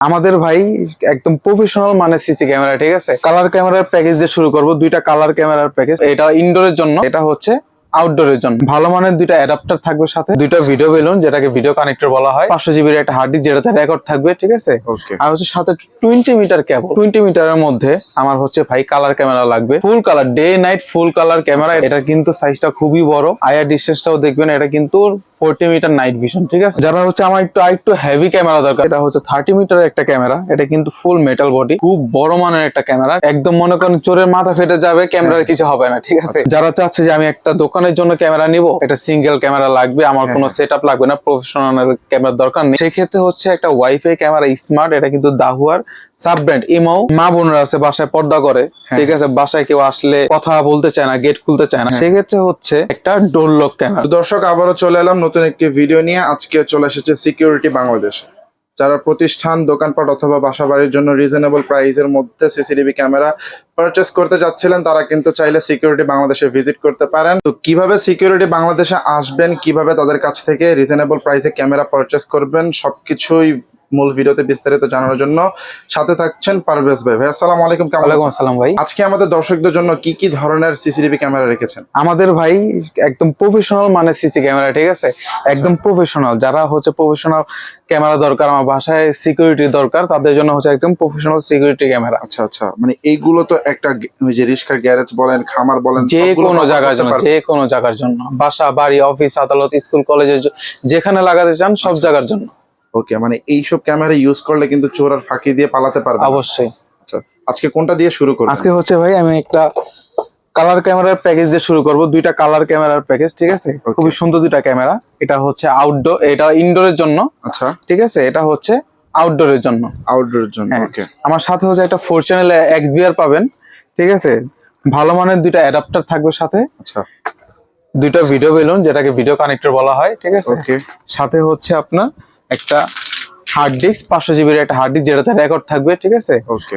আমাদের ভাই একদম প্রফেশনাল মানে সিসি ক্যামেরা ঠিক আছে? কালার ক্যামেরার প্যাকেজ দিয়ে শুরু করব, দুইটা কালার ক্যামেরার প্যাকেজ এটা ইনডোরের জন্য। এটা হচ্ছে আউটডোরের জন্য। ভালো মানের দুইটা অ্যাডাপ্টার থাকবে সাথে। দুইটা ভিডিও বেলুন যেটাকে ভিডিও কানেক্টর বলা হয়। পাঁচশো জিবির একটা হার্ড ডিস্ক যেটাতে রেকর্ড থাকবে ঠিক আছে? আর হচ্ছে সাথে টোয়েন্টি মিটার কেবল টোয়েন্টি মিটারের মধ্যে আমার হচ্ছে ভাই কালার ক্যামেরা লাগবে। Full colour day night full colour camera এটা কিন্তু সাইজটা খুবই বড়। আয়ার ডিস্টেন্সটাও দেখবেন এটা কিন্তু ফোরটি মিটার নাইট ভিশন ঠিক আছে? যারা হচ্ছে আমার একটু আরেকটু হেভি ক্যামেরা দরকার। এটা হচ্ছে থার্টি মিটার একটা ক্যামেরা এটা কিন্তু ফুল মেটাল বডি খুব বড় মানের একটা ক্যামেরা একদম মনে করেন চোরের মাথা ফেটে যাবে ক্যামেরার কিছু হবে না ঠিক আছে? যারা চাচ্ছে যে আমি একটা দোকানের জন্য ক্যামেরা নিব। এটা সিঙ্গেল ক্যামেরা লাগবে আমার কোনো সেট লাগবে না প্রফেশনাল ক্যামেরার দরকার নেই। সেই ক্ষেত্রে হচ্ছে একটা ওয়াইফাই ক্যামেরা স্মার্ট এটা কিন্তু দাহুয়ার সাব ব্র্যান্ড ইমাও মা বোনরা আছে বাসায় পর্দা করে ঠিক আছে? বাসায় কেউ আসলে কথা বলতে চায় না গেট খুলতে চায় না। সেক্ষেত্রে হচ্ছে একটা ডোর লক ক্যামেরা। দর্শক আবারও চলে এলাম নতুন একটি ভিডিও নিয়ে। আজকে চলে এসেছে সিকিউরিটি বাংলাদেশে যারা প্রতিষ্ঠান, দোকানপাট অথবা বাসা বাড়ির জন্য রিজনেবল প্রাইসের মধ্যে সিসিটিভি ক্যামেরা পারচেস করতে যাচ্ছিলেন, তারা কিন্তু চাইলে সিকিউরিটি বাংলাদেশে ভিজিট করতে পারেন। তো কীভাবে সিকিউরিটি বাংলাদেশে আসবেন, কীভাবে তাদের কাছ থেকে রিজনেবল প্রাইসে ক্যামেরা পারচেস করবেন, সবকিছুই মূল ভিডিওতে বিস্তারিত জানার জন্য সাথে থাকছেন পারভেজ ভাই। ভাই আসসালামু আলাইকুম কেমন ওয়ালাইকুম? আসসালাম ভাই। আজকে আমাদের দর্শকদের জন্য কি কি ধরনের সিসিটিভি ক্যামেরা রেখেছেন? আমাদের ভাই একদম প্রফেশনাল মানে সিসি ক্যামেরা ঠিক আছে? একদম প্রফেশনাল যারা হচ্ছে প্রফেশনাল ক্যামেরা দরকার আমার বাসায় সিকিউরিটি দরকার তাদের জন্য হচ্ছে একদম প্রফেশনাল সিকিউরিটি ক্যামেরা। আচ্ছা আচ্ছা। মানে এইগুলো তো একটা ওই যে রিস্কার গ্যারেজ বলেন খামার বলেন যে কোনো জায়গার জন্য যে কোনো জায়গার জন্য। বাসা বাড়ি অফিস আদালত স্কুল কলেজের যেখানে লাগাতে চান সব আচ্ছা। জায়গার জন্য। ওকে মানে এইসব ক্যামেরা ইউজ করলে কিন্তু চোর আর ফাঁকি দিয়ে পালাতে পারবে অবশ্যই। আচ্ছা আজকে কোনটা দিয়ে শুরু করব আজকে হচ্ছে ভাই আমি একটা কালার ক্যামেরার প্যাকেজ দিয়ে শুরু করব। দুইটা কালার ক্যামেরার প্যাকেজ ঠিক আছে. খুবই সুন্দর দুইটা ক্যামেরা এটা হচ্ছে আউটডোর এটা ইনডোরের জন্য। আচ্ছা। ঠিক আছে? এটা হচ্ছে আউটডোরের জন্য। আউটডোরের জন্য হ্যাঁ। ওকে আমার সাথে হচ্ছে একটা ফোর চ্যানেল এক্সবিআর পাবেন। ঠিক আছে? ভালো মানের দুইটা অ্যাডাপ্টার থাকবে সাথে। আচ্ছা। দুইটা ভিডিও বেলুন যেটাকে ভিডিও কানেক্টর বলা হয় ঠিক আছে? ওকে সাথে হচ্ছে আপনার একটা হার্ড ডিস্ক পাঁচশো জিবির একটা হার্ড ডিস্ক যেটাতে রেকর্ড থাকবে ঠিক আছে?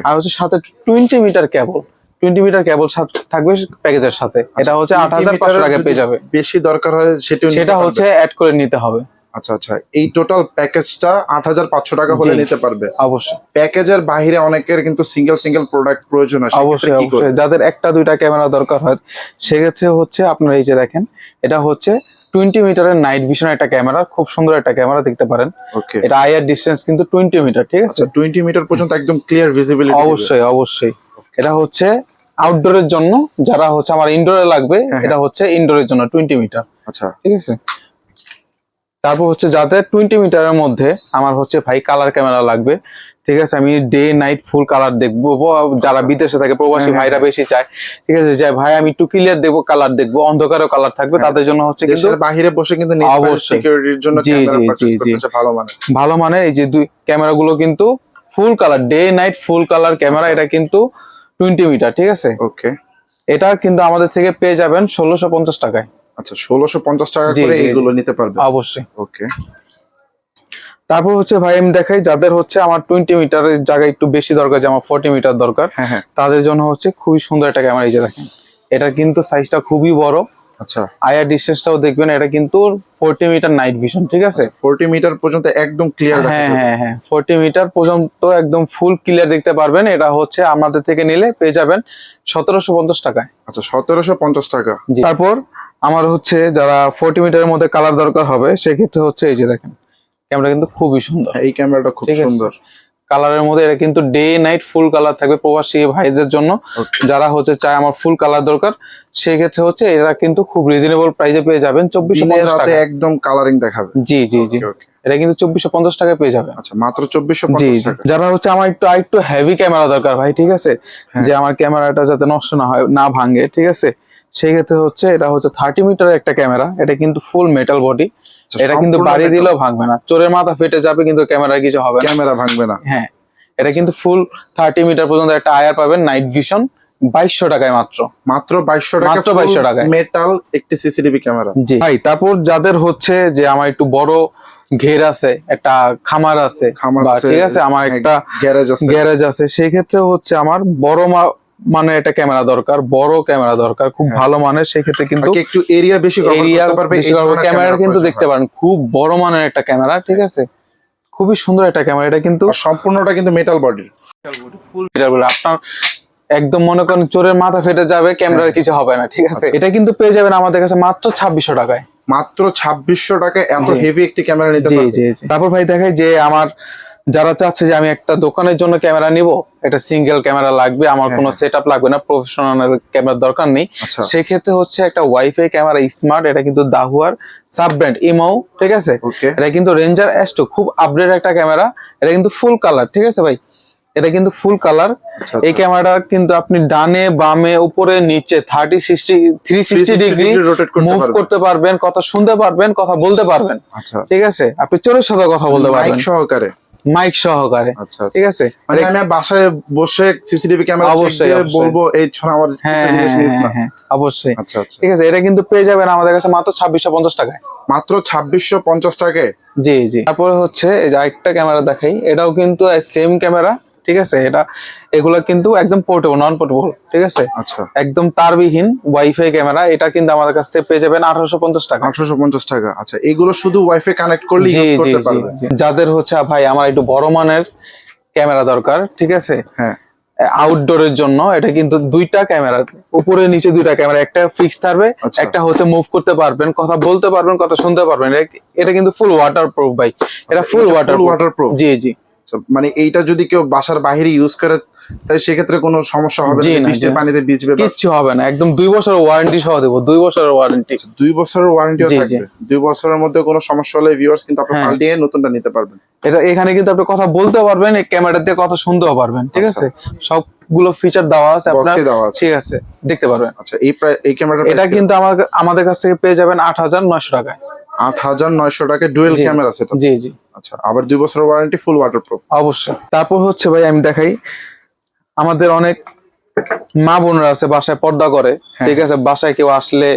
আর হচ্ছে সাথে twenty metre cable twenty metre cable থাকবে প্যাকেজের সাথে। এটা হচ্ছে আট হাজার পাঁচশো টাকা পেয়ে যাবে। বেশি দরকার হয় সেটা সেটা হচ্ছে অ্যাড করে নিতে হবে। আচ্ছা আচ্ছা এই টোটাল প্যাকেজটা আট হাজার পাঁচশো টাকা হলে নিতে পারবে। অবশ্যই। প্যাকেজের বাইরে অনেকের কিন্তু সিঙ্গেল সিঙ্গেল প্রোডাক্ট প্রয়োজন হয় অবশ্যই অবশ্যই। যাদের একটা দুইটা ক্যামেরা দরকার হয় সেক্ষেত্রে হচ্ছে আপনার এই যে দেখেন এটা হচ্ছে টোয়েন্টি মিটারের নাইট ভিশন একটা ক্যামেরা খুব সুন্দর একটা ক্যামেরা দেখতে পারেন। ওকে এটা আইআর ডিস্টেন্স কিন্তু টোয়েন্টি মিটার ঠিক আছে? আচ্ছা টোয়েন্টি মিটার পর্যন্ত একদম ক্লিয়ার ভিজিবিলিটি অবশ্যই অবশ্যই। এটা হচ্ছে আউটডোরের জন্য যারা হচ্ছে আমার ইনডোরে লাগবে হ্যাঁ, এটা হচ্ছে ইনডোরের জন্য টোয়েন্টি মিটার। আচ্ছা। ঠিক আছে? তারপর হচ্ছে যাতে টোয়েন্টি মিটারের মধ্যে আমার হচ্ছে ভাই কালার ক্যামেরা লাগবে ঠিক আছে আমি ডে নাইট ফুল কালার দেখব যারা বিদেশে থাকে প্রবাসী হ্যাঁ, ভাইরা বেশি চায় ঠিক আছে যে ভাই আমি একটু ক্লিয়ার দেখব কালার দেখব অন্ধকারও কালার থাকবে হ্যাঁ। তাদের জন্য হচ্ছে বাইরে বসে কিন্তু। সিকিউরিটির জন্য। ভালো মানে ভালো মানে এই যে দুই ক্যামেরাগুলো কিন্তু full colour day night full colour camera. এটা কিন্তু টোয়েন্টি মিটার ঠিক আছে ওকে এটা কিন্তু আমাদের থেকে পেয়ে যাবেন ষোলোশো পঞ্চাশ টাকায় আচ্ছা ষোলোশো পঞ্চাশ টাকা করে। এইগুলো নিতে পারবে? অবশ্যই। ওকে। তারপর হচ্ছে ভাই আমি দেখাই যাদের হচ্ছে আমার টোয়েন্টি মিটারের জায়গায় একটু বেশি দরকার যে আমার ফোর্টি মিটার দরকার হ্যাঁ হ্যাঁ। তাদের জন্য হচ্ছে খুবই সুন্দর একটা ক্যামেরা এই যে দেখেন। এটা কিন্তু সাইজটা খুবই বড়। আচ্ছা। আয়ার ডিস্টেন্সটাও দেখবেন এটা কিন্তু ফোর্টি মিটার নাইট ভিশন ঠিক আছে? ফোরটি মিটার পর্যন্ত একদম ক্লিয়ার হ্যাঁ হ্যাঁ হ্যাঁ। ফোর্টি মিটার পর্যন্ত একদম ফুল ক্লিয়ার দেখতে পারবেন। এটা হচ্ছে আমাদের থেকে নিলে পেয়ে যাবেন সতেরোশো পঞ্চাশ টাকায়। আচ্ছা সতেরোশো পঞ্চাশ টাকা। তারপর আমার হচ্ছে যারা ফোর্টি মিটারের মধ্যে কালার দরকার হবে সেক্ষেত্রে হচ্ছে এই যে দেখেন ক্যামেরা কিন্তু খুবই সুন্দর। এই ক্যামেরাটা খুব। সুন্দর। কালারের মধ্যে এটা কিন্তু ডে নাইট ফুল কালার থাকবে প্রবাসী ভাইদের জন্য। যারা হচ্ছে চায় আমার ফুল কালার দরকার সেক্ষেত্রে হচ্ছে এরা কিন্তু খুব রিজনেবল প্রাইসে পেয়ে যাবেন চব্বিশশো দিনের রাতে একদম কালারিং দেখাবে। জি জি জি. এটা কিন্তু চব্বিশশো পঞ্চাশ টাকায় পেয়ে যাবে আচ্ছা মাত্র চব্বিশশো জি পঞ্চাশ টাকা যারা হচ্ছে আমার একটু আরেকটু হেভি ক্যামেরা দরকার ভাই ঠিক আছে? হ্যাঁ। যে আমার ক্যামেরাটা যাতে নষ্ট না হয় না ভাঙে ঠিক আছে? সেক্ষেত্রে হচ্ছে এটা হচ্ছে থার্টি মিটারের একটা ক্যামেরা এটা কিন্তু ফুল মেটাল বডি এটা কিন্তু বাড়ি দিলেও ভাঙবে না। চোরের মাথা ফেটে যাবে কিন্তু ক্যামেরা কিছু হবে না। ক্যামেরা ভাঙবে না। হ্যাঁ এটা কিন্তু ফুল থার্টি মিটার পর্যন্ত একটা আয়ার পাবেন নাইট ভিশন বাইশশো টাকায় মাত্র। মাত্র বাইশশো টাকা মাত্র 2200 টাকায়। মেটাল একটি সিসিটিভি ক্যামেরা জি। ভাই তারপর যাদের হচ্ছে যে আমার একটু বড় ঘের আছে একটা খামার আছে খামার আছে, ঠিক আছে আমার হ্যাঁ, একটা গ্যারেজ আছে। গ্যারেজ আছে সেই ক্ষেত্রে হচ্ছে আমার বড় মা- মানে একটা ক্যামেরা দরকার বড় ক্যামেরা দরকার খুব হ্যাঁ। ভালো মানের সেই ক্ষেত্রে কিন্তু একটু এরিয়া বেশি এরিয়া পারবে ক্যামেরা কিন্তু দেখতে পারেন খুব বড় মানের একটা ক্যামেরা ঠিক আছে? খুবই সুন্দর একটা ক্যামেরা এটা কিন্তু সম্পূর্ণটা কিন্তু মেটাল বডির এটা বলে আপনার একদম মনে করেন চোরের মাথা ফেটে যাবে ক্যামেরার কিছু হবে না ঠিক আছে? এটা কিন্তু পেয়ে যাবেন আমাদের কাছে মাত্র ছাব্বিশশো টাকায়। মাত্র ছাব্বিশশো টাকায় এত হেভি একটি ক্যামেরা নিতে পারবেন তারপর ভাই দেখাই যে আমার যারা চাচ্ছে যে আমি একটা দোকানের জন্য ক্যামেরা নিব একটা সিঙ্গেল ক্যামেরা লাগবে আমার হ্যাঁ, কোনো হ্যাঁ। সেট লাগবে না প্রফেশনাল ক্যামেরার দরকার নেই। আচ্ছা। সেক্ষেত্রে হচ্ছে একটা ওয়াইফাই ক্যামেরা স্মার্ট এটা কিন্তু দাহুয়ার সাব ব্র্যান্ড ইমো ঠিক আছে? এটা কিন্তু রেঞ্জার এস টু খুব আপডেট একটা ক্যামেরা এটা কিন্তু ফুল কালার ঠিক আছে ভাই? এটা কিন্তু ফুল কালার আচ্ছা এই ক্যামেরাটা কিন্তু আপনি ডানে বামে উপরে নিচে thirty sixty three sixty degree move করতে পারবেন। কথা শুনতে পারবেন কথা বলতে পারবেন। আচ্ছা। ঠিক আছে? আপনি চোরের সাথে কথা বলতে পারবেন। সহকারে। মাইক সহকারে। আচ্ছা আচ্ছা। ঠিক আছে? মানে আমি বাসায় বসে সিসিটিভি ক্যামেরা অবশ্যই, বলব এই ছোট আমার হ্যাঁ হ্যাঁ, হ্যাঁ, হ্যাঁ, অবশ্যই। আচ্ছা আচ্ছা। ঠিক আছে এটা কিন্তু পেয়ে যাবেন আমাদের কাছে মাত্র ছাব্বিশশো পঞ্চাশ টাকায়। মাত্র ছাব্বিশশো পঞ্চাশ টাকায়? জি জি। তারপরে হচ্ছে এই যে আরেকটা ক্যামেরা দেখাই এটাও কিন্তু সেম ক্যামেরা। ঠিক আছে? এটা এগুলা কিন্তু একদম পোর্টেবল নন পোর্টেবল ঠিক আছে? আচ্ছা। একদম তারবিহীন ওয়াইফাই ক্যামেরা এটা কিন্তু আমাদের কাছ থেকে পেয়ে যাবেন আঠারোশো পঞ্চাশ টাকা। আঠারোশো পঞ্চাশ টাকা। আচ্ছা এগুলো শুধু ওয়াইফাই কানেক্ট করলে যাদের হচ্ছে ভাই আমার একটু বড় মানের ক্যামেরা দরকার ঠিক আছে? হ্যাঁ। আউটডোরের জন্য এটা কিন্তু দুইটা ক্যামেরা উপরে নিচে দুইটা ক্যামেরা একটা ফিক্স থাকবে আচ্ছা। একটা হচ্ছে মুভ করতে পারবেন কথা বলতে পারবেন কথা শুনতে পারবেন এটা- কিন্তু ফুল ওয়াটার প্রুফ ভাই। এটা ফুল ওয়াটার full waterproof? জি জি। মানে এইটা যদি কেউ বাসার বাইরে ইউজ করে তাই সেক্ষেত্রে কোনো সমস্যা হবে না বৃষ্টির পানিতে ভিজবে বা কিচ্ছু হবে না একদম দুই বছরের ওয়ারেন্টি সহ দেবো দুই বছরের ওয়ারেন্টি দুই বছরের জি। থাকবে। দুই বছরের মধ্যে কোনো সমস্যা হলে ভিউয়ার্স কিন্তু আপনি হ্যাঁ। পাল্টিয়ে নতুনটা নিতে পারবেন। এটা এখানে কিন্তু আপনি কথা বলতে পারবেন এই ক্যামেরা দিয়ে কথা শুনতেও পারবেন ঠিক আচ্ছা। আছে? সবগুলো ফিচার দেওয়া আছে আপনার। ঠিক আছে দেখতে পারবেন। আচ্ছা এই প্রায় এই ক্যামেরাটা এটা কিন্তু আমার আমাদের কাছ থেকে পেয়ে যাবেন আট হাজার নয়শো টাকায়। আট হাজার নয়শো টাকা ডুয়েল ক্যামেরা সেটা জি জি। আচ্ছা আবার দুই বছরের ওয়ারেন্টি ফুল ওয়াটারপ্রুফ অবশ্যই। তারপর হচ্ছে ভাই আমি দেখাই। আমাদের অনেক মা বোনরা আছে বাসায় পর্দা করে হ্যাঁ। ঠিক আছে? বাসায় কেউ আসলে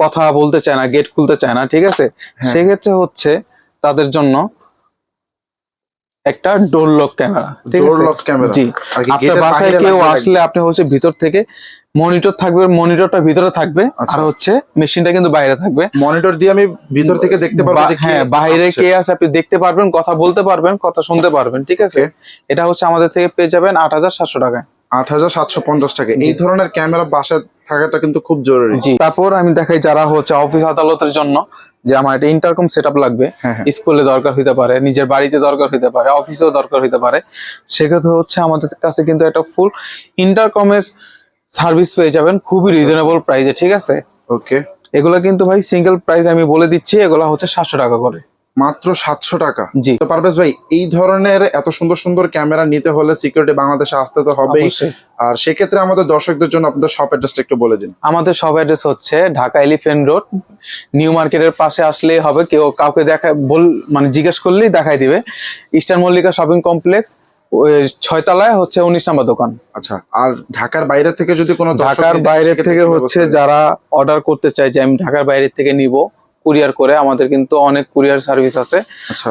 কথা বলতে চায় না গেট খুলতে চায় না ঠিক আছে? হ্যাঁ। সেক্ষেত্রে হচ্ছে তাদের জন্য একটা door lock camera door lock camera জি। আপনার বাসায় কেউ আসলে আপনি হচ্ছে ভিতর থেকে মনিটর থাকবে মনিটরটা ভিতরে থাকবে আচ্ছা। আর হচ্ছে মেশিনটা কিন্তু বাইরে থাকবে। মনিটর দিয়ে আমি ভিতর থেকে দেখতে পারব যে হ্যাঁ বাইরে কে আছে আপনি দেখতে পারবেন কথা বলতে পারবেন কথা শুনতে পারবেন ঠিক আছে? এটা হচ্ছে আমাদের থেকে পেয়ে যাবেন আট হাজার সাতশো টাকায়। আট হাজার সাতশো পঞ্চাশ টাকা। এই। ধরনের ক্যামেরা বাসায় থাকাটা কিন্তু খুব জরুরি। জি। তারপর আমি দেখাই যারা হচ্ছে অফিস আদালতের জন্য যে আমার একটা ইন্টারকম সেট লাগবে। হ্যাঁ হ্যাঁ। স্কুলে দরকার হতে পারে নিজের বাড়িতে দরকার হতে পারে অফিসেও দরকার হতে পারে। সেক্ষেত্রে হচ্ছে আমাদের কাছে কিন্তু একটা ফুল ইন্টারকমের সার্ভিস পেয়ে যাবেন খুবই আচ্ছা, রিজনেবল প্রাইসে ঠিক আছে? ওকে এগুলো কিন্তু ভাই সিঙ্গেল প্রাইস আমি বলে দিচ্ছি এগুলো হচ্ছে সাতশো টাকা করে। মাত্র সাতশো টাকা। জি। তো পারভেজ ভাই এই ধরনের এত সুন্দর সুন্দর ক্যামেরা নিতে হলে সিকিউরিটি বাংলাদেশে আসতে তো হবেই। আর সেক্ষেত্রে আমাদের দর্শকদের জন্য আপনাদের শপ অ্যাড্রেসটা একটু বলে দিন। আমাদের সব অ্যাড্রেস হচ্ছে ঢাকা এলিফেন্ট রোড নিউ মার্কেটের পাশে আসলেই হবে। কেউ কাউকে দেখা বল মানে জিজ্ঞেস করলেই দেখাই দিবে। ইস্টার্ন মল্লিকা শপিং কমপ্লেক্স ছয়তলায় হচ্ছে উনিশ নম্বর দোকান। আচ্ছা আর ঢাকার বাইরে থেকে যদি কোনো ঢাকার বাইরে থেকে হচ্ছে যারা অর্ডার করতে চায় যে আমি ঢাকার বাইরে থেকে নিব কুরিয়ার করে আমাদের কিন্তু অনেক কুরিয়ার সার্ভিস আছে।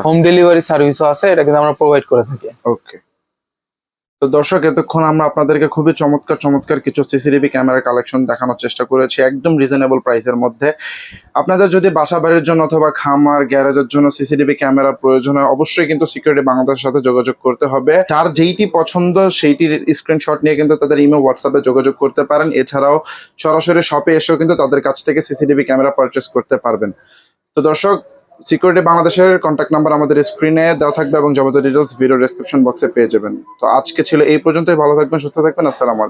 হোম ডেলিভারি সার্ভিসও আছে এটা কিন্তু আমরা প্রোভাইড করে থাকি। ওকে তো দর্শক, এতক্ষণ আমরা আপনাদেরকে খুবই চমৎকার চমৎকার কিছু সিসিটিভি ক্যামেরা কালেকশন দেখানোর চেষ্টা করেছি একদম রিজনেবল প্রাইসের মধ্যে। আপনাদের যদি বাসা বাড়ির জন্য অথবা খামার, গ্যারেজের জন্য সিসিটিভি ক্যামেরার প্রয়োজন হয়, অবশ্যই কিন্তু সিকিউরিটি বাংলাদেশের সাথে যোগাযোগ করতে হবে। যার যেইটি পছন্দ সেইটির স্ক্রিনশট নিয়ে কিন্তু তাদের ইমেল হোয়াটসঅ্যাপে যোগাযোগ করতে পারেন। এছাড়াও সরাসরি শপে এসেও কিন্তু তাদের কাছ থেকে সিসিটিভি ক্যামেরা পারচেস করতে পারবেন। তো দর্শক সিকিউরিটি বাংলাদেশের কন্ট্যাক্ট নাম্বার আমাদের স্ক্রিনে দেওয়া থাকবে এবং যাবতীয় ডিটেলস ভিডিও ডেসক্রিপশন বক্সে পেয়ে যাবেন। তো আজকে ছিল এই পর্যন্তই, ভালো থাকবেন, সুস্থ থাকবেন, আসসালামু আলাইকুম।